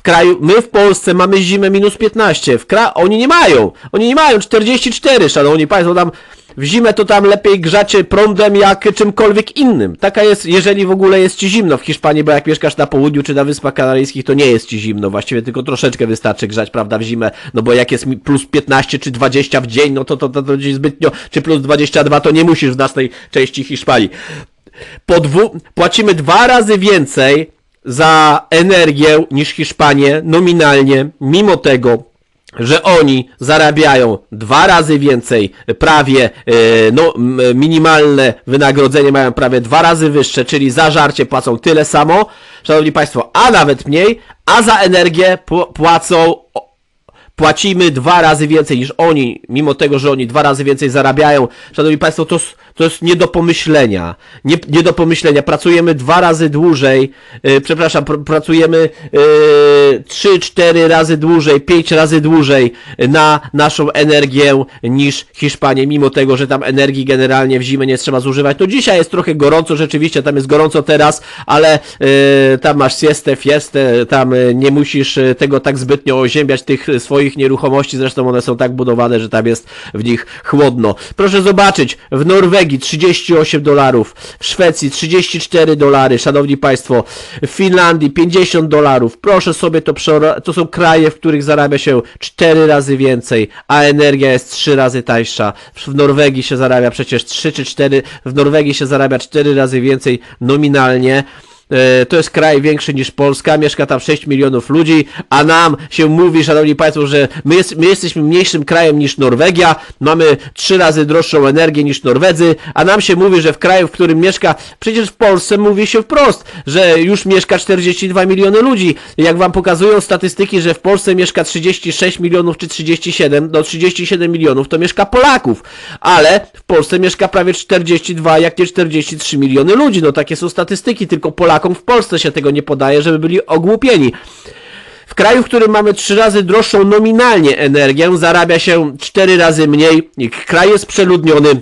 w kraju, my w Polsce mamy zimę minus 15, w kra... oni nie mają, oni nie mają 44, szanowni państwo, tam w zimę to tam lepiej grzacie prądem jak czymkolwiek innym. Taka jest, jeżeli w ogóle jest ci zimno w Hiszpanii, bo jak mieszkasz na południu czy na Wyspach Kanaryjskich, to nie jest ci zimno. Właściwie tylko troszeczkę wystarczy grzać, prawda, w zimę. No bo jak jest plus 15 czy 20 w dzień, no to to, to, to ci zbytnio, czy plus 22, to nie musisz w naszej części Hiszpanii. Po dwu, płacimy dwa razy więcej za energię niż Hiszpanie nominalnie, mimo tego, że oni zarabiają dwa razy więcej, prawie e, no, minimalne wynagrodzenie mają prawie dwa razy wyższe, czyli za żarcie płacą tyle samo, szanowni państwo, a nawet mniej, a za energię pł- płacą płacimy dwa razy więcej niż oni, mimo tego, że oni dwa razy więcej zarabiają. Szanowni Państwo, to, to jest nie do pomyślenia. Nie, nie do pomyślenia. Pracujemy dwa razy dłużej, e, przepraszam, pr pracujemy e, trzy, cztery razy dłużej, pięć razy dłużej na naszą energię niż Hiszpanie, mimo tego, że tam energii generalnie w zimę nie trzeba zużywać. To dzisiaj jest trochę gorąco, rzeczywiście, tam jest gorąco teraz, ale e, tam masz siestę, fiestę, tam e, nie musisz e, tego tak zbytnio oziębiać, tych e, swoich nieruchomości, zresztą one są tak budowane, że tam jest w nich chłodno. Proszę zobaczyć, w Norwegii 38 dolarów, w Szwecji 34 dolary, szanowni państwo, w Finlandii 50 dolarów, proszę sobie to przeora- to są kraje, w których zarabia się 4 razy więcej, a energia jest 3 razy tańsza. W Norwegii się zarabia przecież 3 czy 4, w Norwegii się zarabia 4 razy więcej nominalnie. E, To jest kraj większy niż Polska, mieszka tam 6 milionów ludzi, a nam się mówi, szanowni państwo, że my, jest, my jesteśmy mniejszym krajem niż Norwegia, mamy trzy razy droższą energię niż Norwedzy, a nam się mówi, że w kraju, w którym mieszka, przecież w Polsce mówi się wprost, że już mieszka 42 miliony ludzi. Jak wam pokazują statystyki, że w Polsce mieszka 36 milionów czy 37, no 37 milionów to mieszka Polaków, ale w Polsce mieszka prawie 42, jak nie 43 miliony ludzi. No takie są statystyki, tylko Polakom w Polsce się tego nie podaje, żeby byli ogłupieni. W kraju, w którym mamy trzy razy droższą nominalnie energię, zarabia się cztery razy mniej. Kraj jest przeludniony.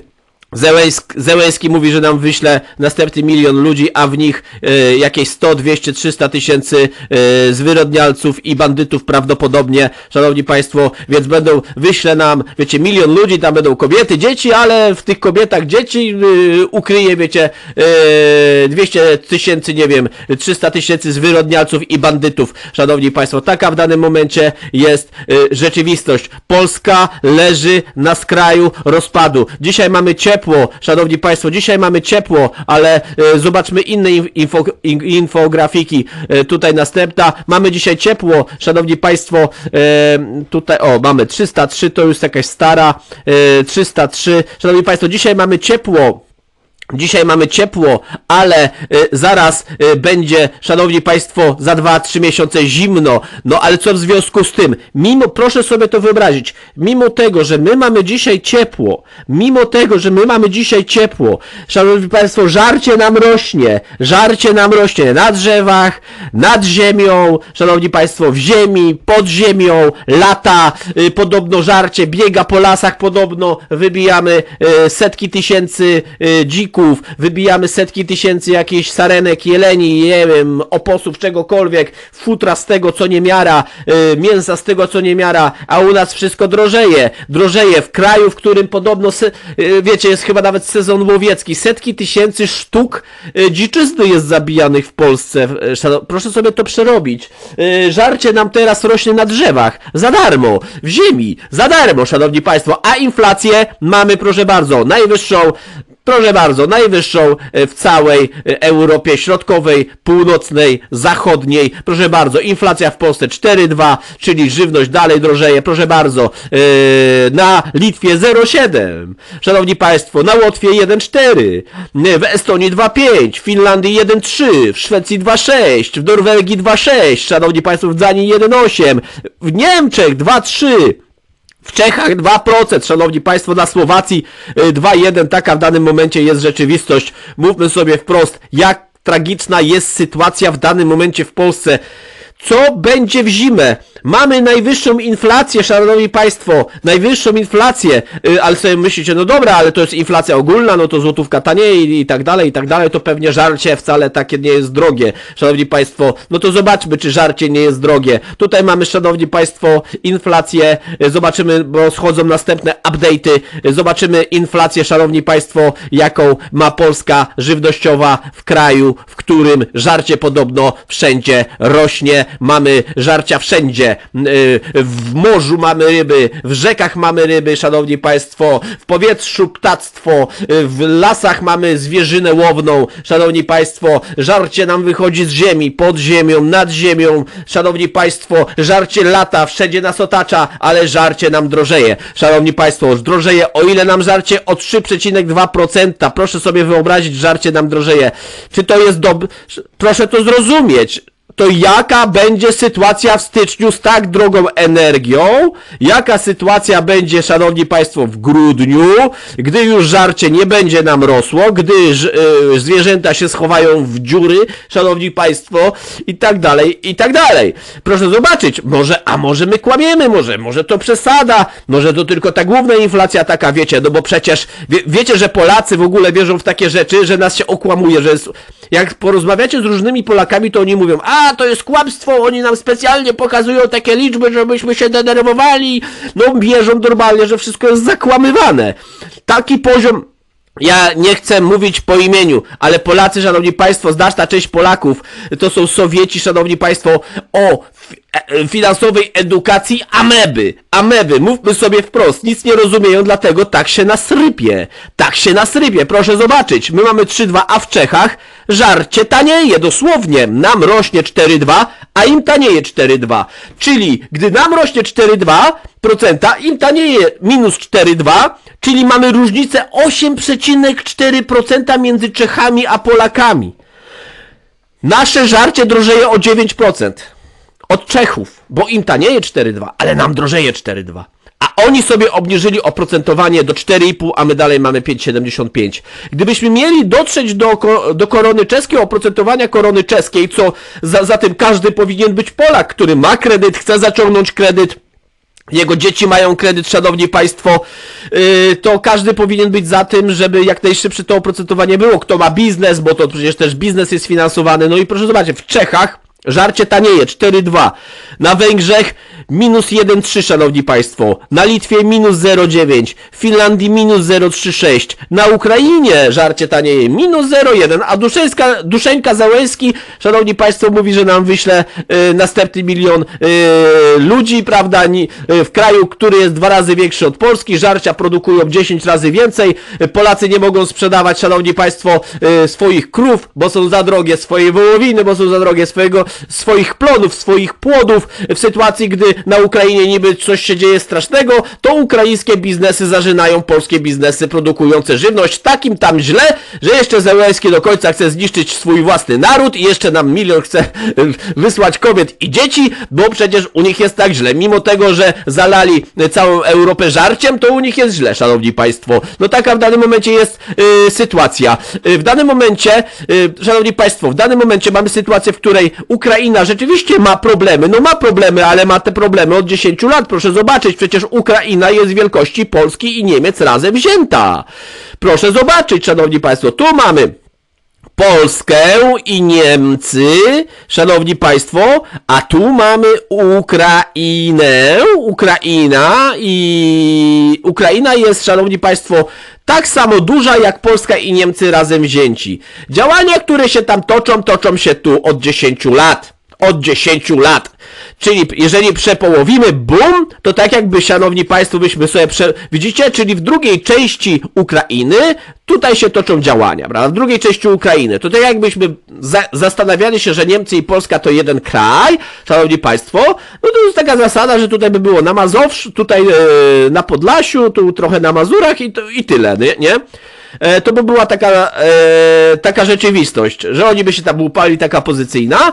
Zełenski mówi, że nam wyśle następny milion ludzi, a w nich e, jakieś 100, 200, 300 tysięcy e, zwyrodnialców i bandytów prawdopodobnie, szanowni państwo, więc będą, wyśle nam, wiecie, milion ludzi, tam będą kobiety, dzieci, ale w tych kobietach dzieci e, ukryje, wiecie, e, 200 tysięcy, nie wiem, 300 tysięcy zwyrodnialców i bandytów, szanowni państwo, taka w danym momencie jest e, rzeczywistość. Polska leży na skraju rozpadu. Dzisiaj mamy ciepło, szanowni państwo, dzisiaj mamy ciepło, ale e, zobaczmy inne in- info, in, infografiki. E, tutaj następna. Mamy dzisiaj ciepło, szanowni państwo, e, tutaj, o, mamy 303, to już jakaś stara, e, 303. Szanowni państwo, dzisiaj mamy ciepło. Dzisiaj mamy ciepło, ale y, zaraz y, będzie, szanowni państwo, za 2-3 miesiące zimno. No ale co w związku z tym? Mimo, proszę sobie to wyobrazić, mimo tego, że my mamy dzisiaj ciepło, mimo tego, że my mamy dzisiaj ciepło, szanowni państwo, żarcie nam rośnie, żarcie nam rośnie na drzewach, nad ziemią, szanowni państwo, w ziemi, pod ziemią, lata, y, podobno żarcie biega po lasach, podobno wybijamy setki tysięcy dzików, wybijamy setki tysięcy jakichś sarenek, jeleni, nie wiem, oposów, czegokolwiek, futra z tego, co nie miara, y, mięsa z tego, co nie miara, a u nas wszystko drożeje. Drożeje w kraju, w którym podobno, se, y, wiecie, jest chyba nawet sezon łowiecki. Setki tysięcy sztuk y, dziczyzny jest zabijanych w Polsce. Proszę sobie to przerobić. Żarcie nam teraz rośnie na drzewach. Za darmo. W ziemi. Za darmo, szanowni państwo. A inflację mamy, proszę bardzo, najwyższą Proszę bardzo, najwyższą e, w całej e, Europie Środkowej, Północnej, Zachodniej. Proszę bardzo, inflacja w Polsce 4,2, czyli żywność dalej drożeje. Proszę bardzo, e, na Litwie 0,7. Szanowni Państwo, na Łotwie 1,4. e, W Estonii 2,5. W Finlandii 1,3. W Szwecji 2,6. W Norwegii 2,6. Szanowni Państwo, w Danii 1,8. W Niemczech 2,3. W Czechach 2%, szanowni państwo, na Słowacji y, 2,1%, taka w danym momencie jest rzeczywistość. Mówmy sobie wprost, jak tragiczna jest sytuacja w danym momencie w Polsce. Co będzie w zimę? Mamy najwyższą inflację, szanowni państwo, najwyższą inflację, y, ale sobie myślicie, no dobra, ale to jest inflacja ogólna, no to złotówka taniej i tak dalej, i tak dalej, to pewnie żarcie wcale takie nie jest drogie, szanowni państwo, no to zobaczmy, czy żarcie nie jest drogie. Tutaj mamy, szanowni państwo, inflację, y, zobaczymy, bo schodzą następne update'y, y, zobaczymy inflację, szanowni państwo, jaką ma Polska żywnościowa w kraju, w którym żarcie podobno wszędzie rośnie, mamy żarcia wszędzie, Y, w morzu mamy ryby, w rzekach mamy ryby, szanowni państwo, w powietrzu ptactwo, w lasach mamy zwierzynę łowną, szanowni państwo, żarcie nam wychodzi z ziemi, pod ziemią, nad ziemią, szanowni państwo, żarcie lata, wszędzie nas otacza, ale żarcie nam drożeje. Szanowni państwo, drożeje o ile nam żarcie? O 3,2%. Proszę sobie wyobrazić, żarcie nam drożeje. Czy to jest dobre? Proszę to zrozumieć to jaka będzie sytuacja w styczniu z tak drogą energią, jaka sytuacja będzie, szanowni państwo, w grudniu, gdy już żarcie nie będzie nam rosło, gdy y, zwierzęta się schowają w dziury, szanowni państwo, i tak dalej, i tak dalej. Proszę zobaczyć, może, a może my kłamiemy, może, może to przesada, może to tylko ta główna inflacja taka, wiecie, no bo przecież, wie, wiecie, że Polacy w ogóle wierzą w takie rzeczy, że nas się okłamuje, że jest, jak porozmawiacie z różnymi Polakami, to oni mówią, a to jest kłamstwo, oni nam specjalnie pokazują takie liczby, żebyśmy się denerwowali. No wierzą normalnie, że wszystko jest zakłamywane. Taki poziom ja nie chcę mówić po imieniu, ale Polacy, szanowni państwo, znaczna część Polaków to są Sowieci, szanowni państwo, o e, finansowej edukacji ameby. Ameby, mówmy sobie wprost, nic nie rozumieją, dlatego tak się nasrypie. Tak się nasrypie, proszę zobaczyć. My mamy 3,2, a w Czechach żarcie tanieje, dosłownie. Nam rośnie 4,2, a im tanieje 4,2. Czyli, gdy nam rośnie 4,2%, im tanieje minus 4,2, czyli mamy różnicę 8,4% między Czechami a Polakami. Nasze żarcie drożeje o 9% od Czechów, bo im tanieje 4,2, ale nam drożeje 4,2. A oni sobie obniżyli oprocentowanie do 4,5, a my dalej mamy 5,75. Gdybyśmy mieli dotrzeć do, do korony czeskiej, oprocentowania korony czeskiej, co za, za tym każdy powinien być Polak, który ma kredyt, chce zaciągnąć kredyt, jego dzieci mają kredyt, szanowni państwo, yy, to każdy powinien być za tym, żeby jak najszybsze to oprocentowanie było. Kto ma biznes, bo to przecież też biznes jest finansowany. No i proszę zobaczyć, w Czechach żarcie tanieje 4,2. Na Węgrzech minus 1,3 szanowni państwo, na Litwie minus 0,9, w Finlandii minus 0,36, na Ukrainie żarcie tanieje minus 0,1, a Duszeńska, Duszeńka Załęski, szanowni państwo, mówi, że nam wyśle y, następny milion y, ludzi, prawda, ni, y, w kraju, który jest dwa razy większy od Polski, żarcia produkują 10 razy więcej, Polacy nie mogą sprzedawać, szanowni państwo, y, swoich krów, bo są za drogie, swojej wołowiny, bo są za drogie, swojego, swoich plonów, swoich płodów, w sytuacji, gdy na Ukrainie niby coś się dzieje strasznego, to ukraińskie biznesy zażynają polskie biznesy produkujące żywność takim tam źle, że jeszcze Zełenski do końca chce zniszczyć swój własny naród i jeszcze nam milion chce wysłać kobiet i dzieci, bo przecież u nich jest tak źle. Mimo tego, że zalali całą Europę żarciem, to u nich jest źle, szanowni państwo. No taka w danym momencie jest yy, sytuacja. Yy, w danym momencie, yy, szanowni państwo, w danym momencie mamy sytuację, w której Ukraina rzeczywiście ma problemy. No ma problemy, ale ma te problemy problemy od 10 lat. Proszę zobaczyć, przecież Ukraina jest wielkości Polski i Niemiec razem wzięta. Proszę zobaczyć, szanowni państwo, tu mamy Polskę i Niemcy, szanowni państwo, a tu mamy Ukrainę, Ukraina i Ukraina jest, szanowni państwo, tak samo duża jak Polska i Niemcy razem wzięci. Działania, które się tam toczą, toczą się tu od 10 lat. Od 10 lat. Czyli jeżeli przepołowimy boom, to tak jakby, szanowni państwo, byśmy sobie prze... Widzicie? Czyli w drugiej części Ukrainy tutaj się toczą działania, prawda? W drugiej części Ukrainy. To tak jakbyśmy za zastanawiali się, że Niemcy i Polska to jeden kraj, szanowni państwo, no to jest taka zasada, że tutaj by było na Mazowszu, tutaj yy, na Podlasiu, tu trochę na Mazurach i, to, i tyle, nie? nie? E, to by była taka, e, taka rzeczywistość, że oni by się tam upali, taka pozycyjna.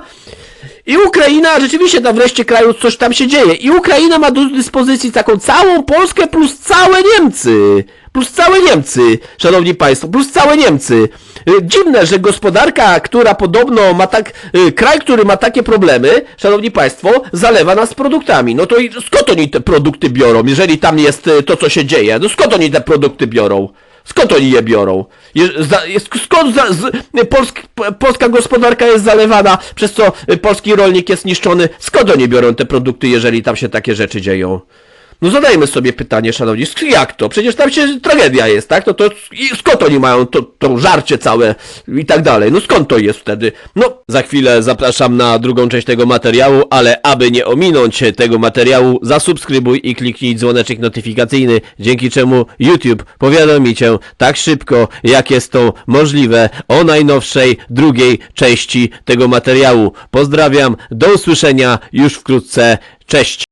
I Ukraina, rzeczywiście tam wreszcie kraju coś tam się dzieje. I Ukraina ma do dyspozycji taką całą Polskę plus całe Niemcy. Plus całe Niemcy, szanowni państwo, plus całe Niemcy. Y, Dziwne, że gospodarka, która podobno ma tak, y, kraj, który ma takie problemy, szanowni państwo, zalewa nas produktami. No to skąd oni te produkty biorą, jeżeli tam jest y, to, co się dzieje? No skąd oni te produkty biorą? Skąd oni je biorą? Skąd za, z, polsk, polska gospodarka jest zalewana, przez co polski rolnik jest niszczony? Skąd oni biorą te produkty, jeżeli tam się takie rzeczy dzieją? No zadajmy sobie pytanie, szanowni, jak to? Przecież tam się tragedia jest, tak? No to skąd oni mają to, to żarcie całe i tak dalej? No skąd to jest wtedy? No, za chwilę zapraszam na drugą część tego materiału, ale aby nie ominąć tego materiału, zasubskrybuj i kliknij dzwoneczek notyfikacyjny, dzięki czemu YouTube powiadomi Cię tak szybko, jak jest to możliwe o najnowszej drugiej części tego materiału. Pozdrawiam, do usłyszenia już wkrótce, cześć!